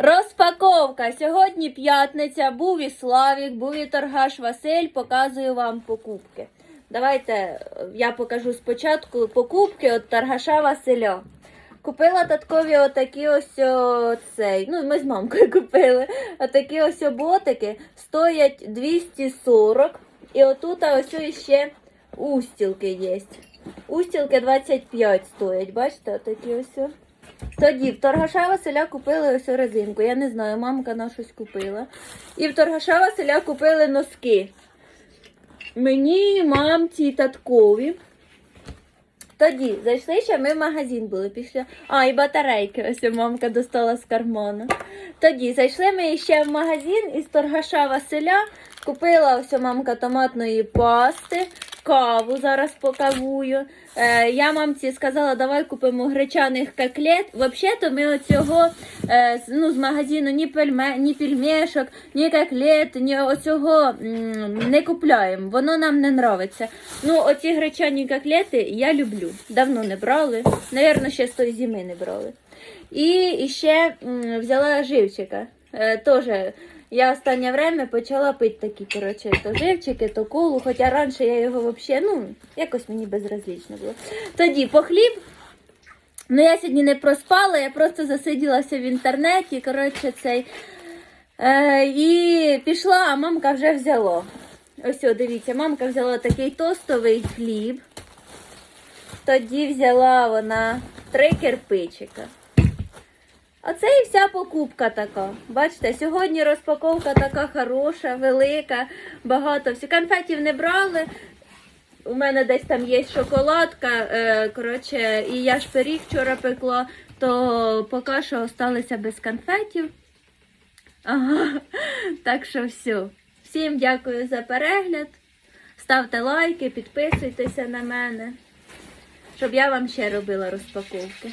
Розпаковка. Сьогодні п'ятниця. Був і Славік, був і торгаш Василь. Показую вам покупки. Давайте е, я покажу спочатку покупки від торгаша Василя. Купила таткові отакі ось цей. Ну, ми з мамкою купили. Отакі ось ботики. Стоять 240. І отут ось ще устілки є. Устілки 25 стоять. Бачите, отакі ось. Тоді в торгаша Василя купили ось резинку. Я не знаю, мамка на щось купила. І в торгаша Василя купили носки. Мені, мамці і таткові. Тоді зайшли ще ми в магазин були після. А, і батарейки. Ось мамка достала з карману. Тоді зайшли ми ще в магазин із торгаша Василя. Купила ось мамка томатної пасти, каву зараз покавую. Е, я мамці сказала, давай купимо гречаних котлет. Взагалі-то ми оцього е, ну, з магазину ні, пельме, ні пельмешок, ні котлет, ні оцього м, не купляємо. Воно нам не нравиться. Ну, оці гречані котлети я люблю. Давно не брали. Навірно, ще з тої зими не брали. І ще м, взяла живчика. Е, Тоже я останнє время почала пити такі, коротше, то живчики, то колу, хоча раніше я його взагалі, ну, якось мені безразлічно було. Тоді по хліб. Ну, я сьогодні не проспала, я просто засиділася в інтернеті, коротше, цей. Е, і пішла, а мамка вже взяла. Ось, о, дивіться, мамка взяла такий тостовий хліб. Тоді взяла вона три кирпичика. Оце і вся покупка така. Бачите, сьогодні розпаковка така хороша, велика, багато. Всі конфетів не брали. У мене десь там є шоколадка. Е, коротше, і я ж пиріг вчора пекла, то поки що залишилися без конфетів. Ага. Так що все. Всім дякую за перегляд. Ставте лайки, підписуйтеся на мене, щоб я вам ще робила розпаковки.